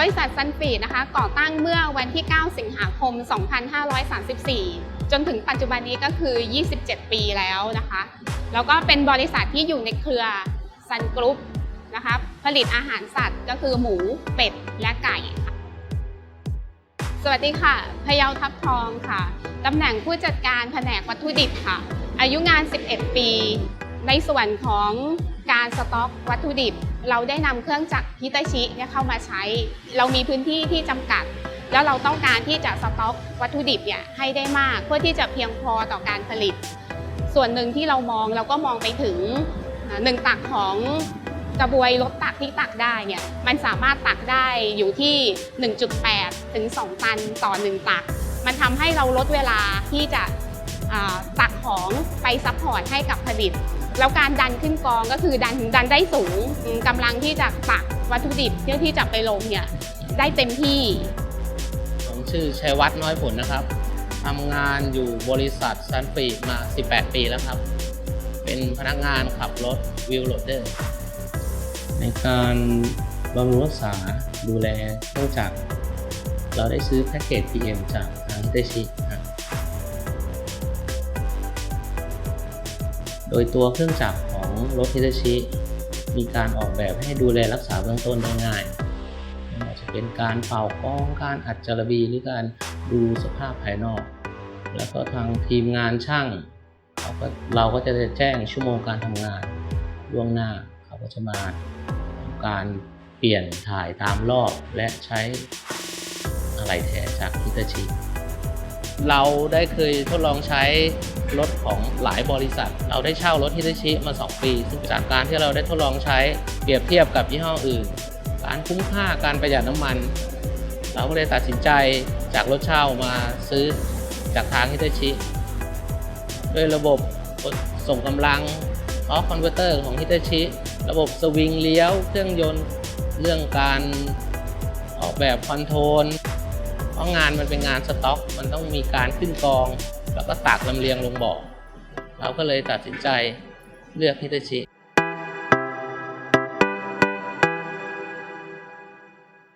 บริษัทซันฟีดนะคะก่อตั้งเมื่อวันที่ 9 สิงหาคม 2534 จนถึงปัจจุบันนี้ก็คือ 27 ปีแล้วนะคะ แล้วก็เป็นบริษัทที่อยู่ในเครือซันกรุ๊ปนะคะผลิตอาหารสัตว์ก็คือหมูเป็ดและไก่ค่ะสวัสดีค่ะ พยาวทับทองค่ะตำแหน่งผู้จัดการแผนกวัตถุดิบค่ะ อายุงาน 11 ปี ในส่วนของการสต็อกวัตถุดิบ เราได้นำเครื่องจักรฮิตาชิเนี่ยเข้ามาใช้ เรามีพื้นที่ที่จำกัด แล้วเราต้องการที่จะสต็อกวัตถุดิบเนี่ยให้ได้มากเพื่อที่จะเพียงพอต่อการผลิต ส่วนหนึ่งที่เรามองเราก็มองไปถึงหนึ่งตักของกระบวยรถตักที่ตักได้เนี่ยมันสามารถตักได้อยู่ที่ 1.8 ถึง 2 ตันต่อ 1 ตัก มันทำให้เราลดเวลาที่จะ ตักของไปซัพพอร์ตให้กับผลิต แล้วการดันขึ้นกองก็คือดันดันได้สูงอืมกำลังที่จะตักวัตถุดิบเพื่อที่จะไปลงเนี่ยได้เต็มที่ ผมชื่อชัยวัฒน์น้อยผลนะครับทำงานอยู่บริษัทซันฟีมา 18 ปีแล้วครับ เป็นพนักงานขับรถวิวโรเดอร์ ในการบำรุงรักษาดูแลเครื่องจักรเราได้ซื้อแพ็กเกจ PM จากทางฮิตชิ โดยตัวเครื่องจักรของรถฮิตาชิ มีการออกแบบให้ดูแลรักษาเบื้องต้นได้ง่ายไม่ว่าจะเป็นการเป่ากล้อง การอัดจารบีหรือการดูสภาพภายนอก แล้วก็ทางทีมงานช่างเขาก็เราก็จะแจ้งชั่วโมงการทำงานล่วงหน้าเขาก็จะมาทำการเปลี่ยนถ่ายตามรอบและใช้อะไรแท้จากฮิตาชิ เราได้เคยทดลองใช้รถของหลายบริษัท เราได้เช่ารถฮิตาชิมา 2 ปี ซึ่งจากการที่เราได้ทดลองใช้เปรียบเทียบกับยี่ห้ออื่น การคุ้มค่าการประหยัดน้ำมัน เราก็เลยตัดสินใจจากรถเช่ามาซื้อจากทางฮิตาชิด้วยระบบส่งกำลังออฟคอนเวอร์เตอร์ของฮิตาชิระบบสวิงเลี้ยว เครื่องยนต์ เรื่องการออกแบบคอนโทรล ราะงานมันเป็นงานสต็อก มันต้องมีการขึ้นกอง แล้วก็ตากลำเลียงลงบ่อเราก็เลยตัดสินใจเลือกฮิตาชิ